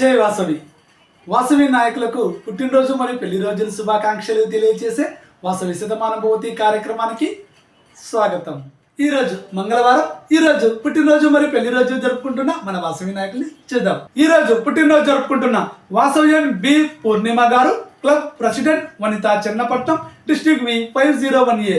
జై వాసవి. వాసవి నాయకులకు పుట్టినరోజు మరియు పెళ్ళి రోజుల శుభాకాంక్షలు తెలియజేసే వాసవి శతమానుభూతి కార్యక్రమానికి స్వాగతం. ఈరోజు మంగళవారం ఈ రోజు పుట్టినరోజు మరియు పెళ్ళి రోజు జరుపుకుంటున్న మన వాసవి నాయకుల్ని చూద్దాం. ఈ రోజు పుట్టినరోజు జరుపుకుంటున్న Vasavian B Purnima garu club president Vanitha Chennapatnam district V five zero one A.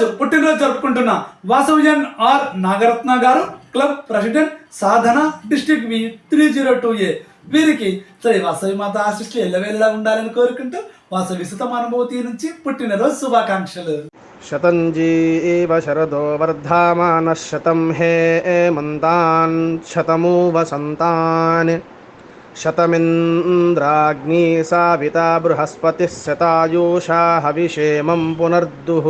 ఈరోజు పుట్టినరోజు జరుపుకుంటున్న Vasavian R Nagaratna garu club president Sadhana district V three zero two A. వీరికి శ్రీ వాసవి మాత ఆశిస్టులు ఎల్లవేళ్ళ ఉండాలని కోరుకుంటూ వాసవి సుతమ అనుభూతి నుంచి పుట్టినరోజు శుభాకాంక్షలు. శతంజీ శరదో వర్ధమాన శతం హే మంతాన్ శతమూ వసంతాన్ शतमिन्द्राग्नी साविता बृहस्पतिः शतायुषा हविषेमं पुनर्दुः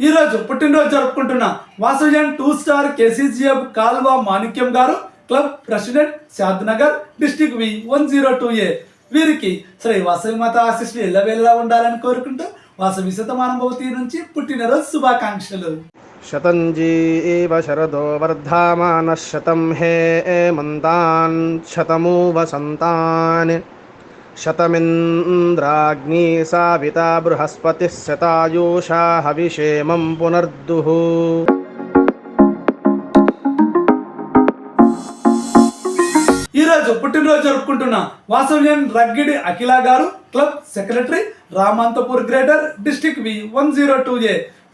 ఈ రోజు పుట్టినరోజు జరుపుకుంటున్న Vasavyan two star KCGF Kalva Manikyam garu club president Shadnagar district V one zero two A వీరికి శ్రీ వాసవి మాత ఆశీస్సులు ఎల్లవేళలా ఉండాలని కోరుకుంటూ వాసవి శతమానుభూతి నుంచి పుట్టినరోజు శుభాకాంక్షలు शतञ्जी एव शरदो वर्धामानः शतं हे एमन्तान् शतमु वसन्तान् शतमिन्द्राग्नी साविता बृहस्पतिः शतायुषा हविषेमं पुनर्दुः ఈ రోజు పుట్టినరోజు జరుపుకుంటున్న Vasavyan Raggidi Akhila garu club secretary Ramanthapur greater district V one zero two A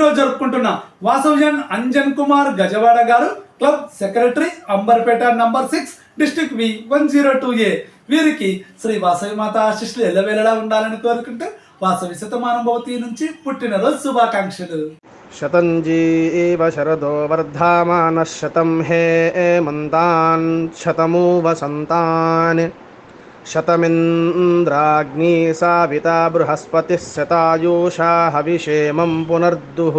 ఎన్నెన్నో జరుపుకుంటున్న వాసవజన్ Anjan Kumar Gajawada garu club secretary Amberpet number six district V one zero two A. వీరికి శ్రీ వాసవి మాత ఆశిష్లు ఎల్లవేళలా ఉండాలని కోరుకుంటే వాసవి శతమానుభవతి నుంచి పుట్టినరోజు శుభాకాంక్షలు. శతంజీ శరదో వర్ధమాన శతం హే మంతాన్ శతమూ వసంతాన్ शतमिन्द्राग्नी साविता बृहस्पतिः शतायुषा हविषेमं पुनर्दुः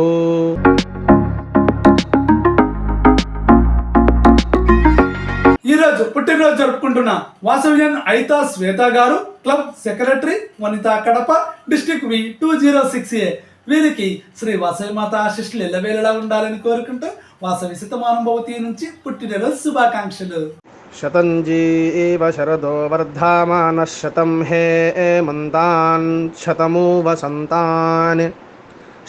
ఈ రోజు పుట్టినరోజు జరుపుకుంటున్న Vasavyan Aitha Swetha garu club secretary Vanitha Kadapa district V two zero six A వీరికి శ్రీ వాసవి మాత ఆశిస్సులు ఎల్లవేళలా ఉండాలని కోరుకుంటూ వాసవి శతమానుభూతి నుంచి పుట్టినరోజు శుభాకాంక్షలు शतञ्जी एव शरदो वर्धामानः शतं हे एमन्तान् शतमु वसन्तान्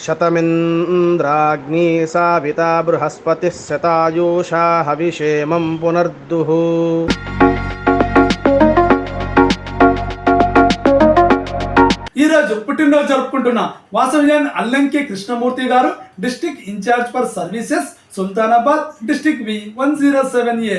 शतमिन्द्राग्नी साविता बृहस्पतिः शतायुषा हविषेमं पुनर्दुः ఈ రోజు పుట్టినరోజు జరుపుకుంటున్న Vasavyan Allanki Krishnamurthy garu district incharge for services Sultanabad district V one zero seven A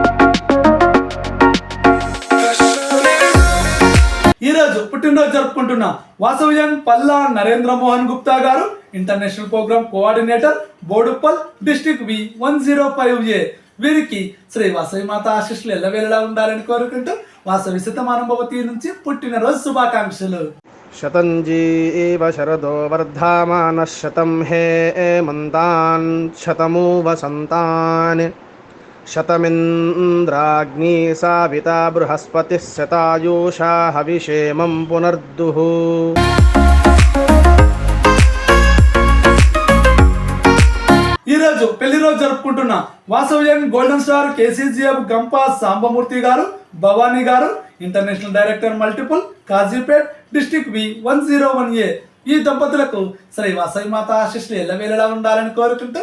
ఈరోజు పుట్టినరోజు జరుపుకుంటున్న వాసవ్యం Palla Narendra Mohan Gupta garu international programme coordinator Boduppal district V one zero five A. వీరికి శ్రీ వాసవి మాత ఆశీస్సులు ఎల్లవేళలా ఉండాలని కోరుకుంటూ వాసవి శతమానుభవతి నుంచి పుట్టినరోజు శుభాకాంక్షలు. శతంజీ శరదో వర్ధమాన శతం హే మంతాన్ శతమూ వసంతాన్ शतमिन्द्राग्नी साविता बृहस्पतिः शतायुषा हविषेमं पुनर्दुः రోజు పెళ్లి రోజు జరుపుకుంటున్న Vasavyan golden star KCGF Gampa Sambamurthy garu Bhavani garu international director multiple Kazipet district V one zero one A ఈ దంపతులకు శ్రీ వాసవి మాత ఆశిష్లు ఎల్లవేళలా ఉండాలని కోరుకుంటూ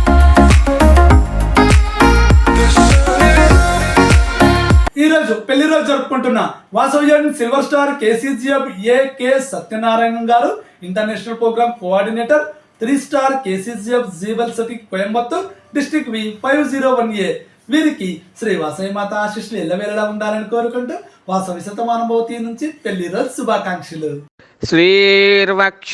ఈ రోజు పెళ్ళి రోజు జరుపుకుంటున్న Vasavian silver star KCGF AK Satyanarayana garu international programme coordinator three star KCGF jewel city Coimbatore district V five zero one A. వీరికి శ్రీ వాసవి మాత ఆశిష్లు ఎల్లవేళలా ఉండాలని కోరుకుంటూ వాసవి శతమానుభూతి నుంచి పెళ్ళి రోజు శుభాకాంక్షలు. శ్రీర్వక్ష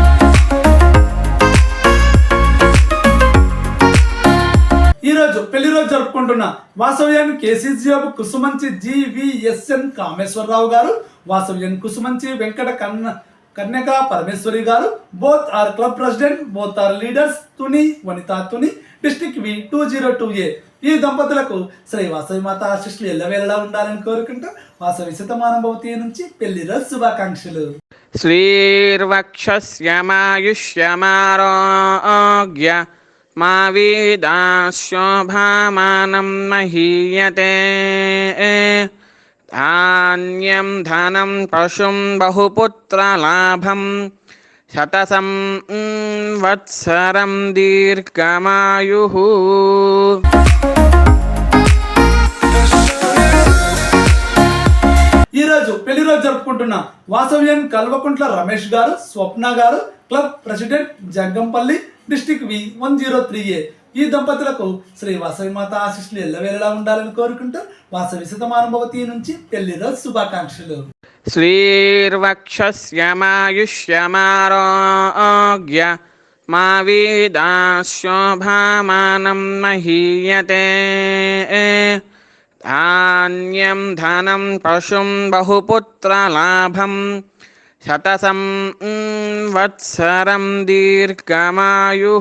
రోజు పెళ్ళి రోజు జరుపుకుంటున్న వాసవ్యం KC job Kusumanchi GVSN Kameswararao garu Vasavian Kusumanchi Venkata Kanna Kanyaka Parameswari garu both are club president both are leaders Tuni Vanitha Tuni district V two zero two A. ఈ దంపతులకు శ్రీ వాసవి మాత ఆశిష్లు ఎల్లవేళలా ఉండాలని కోరుకుంటూ వాసవి శతమానం భవతి నుంచి పెళ్ళి రోజు శుభాకాంక్షలు. శ్రీర్వక్ష మా వీదాశోభామానం మహీయతే ధాన్యం ధనం పశుం బహుపుత్రలాభం శతసం వత్సరం దీర్ఘమాయు ఈరోజు పెళ్ళి రోజు జరుపుకుంటున్న వాసవ్యం Kalvakuntla Ramesh garu Swapna garu club president Jaggampalli district B one zero three A. ఈ దంపతులకు శ్రీ వాసవి మాత ఆశిష్లు ఎల్లవేళలా ఉండాలని కోరుకుంటూ వాసవి సుతమానుభవతి నుంచి పెళ్ళి రోజు శుభాకాంక్షలు. శ్రీర్వక్షమాయుష్యమారోగ్య మా వీదాశోభామానం మహీయతే. ధాన్యం ధనం పశుం బహుపుత్రలాభం శతసం వత్సరం దీర్ఘమాయు.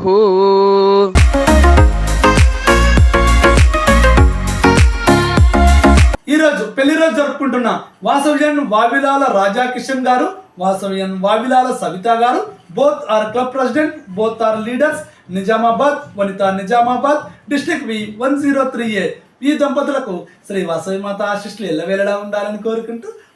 ఈరోజు పెళ్ళి రోజు జరుపుకుంటున్న వాసవ్యన్ వావిలాల రాజాకిషన్ గారు Vasavian Vavilala Savitha garu both are club president both are leaders Nizamabad Vanitha Nizamabad district V one zero three A. ఈ దంపతులకు శ్రీ వాసవి మాత ఆశిష్లు ఎల్లవేళలా ఉండాలని కోరుకుంటూ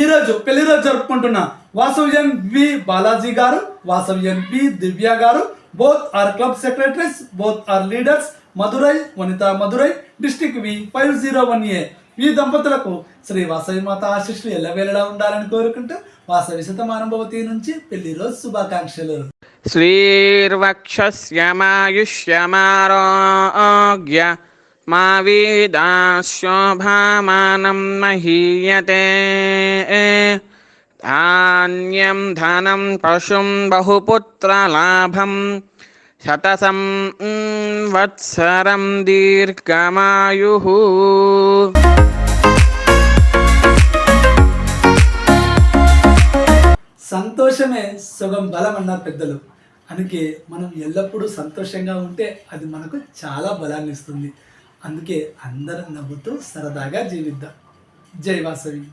ఈ రోజు పెళ్ళి రోజు జరుపుకుంటున్న వాసవ్యన్ వి బాలాజీ గారు Vasavian B Divya garu both are club secretaries both are leaders Madurai Vanitha Madurai district V five zero one A ఈ దంపతులకు శ్రీ వాసవి మాత ఆశిష్లు ఎల్లవేళలా ఉండాలని కోరుకుంటూ వాసవి శతమానుభవతి నుంచి పెళ్ళి రోజు శుభాకాంక్షలు. మా వేదా మహీయతే ధాన్యం ధనం పశుం బహుపుత్రలాభం శతసం వత్సరం దీర్ఘమాయు సంతోషమే సుగం బలం అన్నారు పెద్దలు. అందుకే మనం ఎల్లప్పుడూ సంతోషంగా ఉంటే అది మనకు చాలా బలాన్ని ఇస్తుంది అందుకే అందరం నవ్వుతూ సరదాగా జీవిద్దాం. జై వాసవి.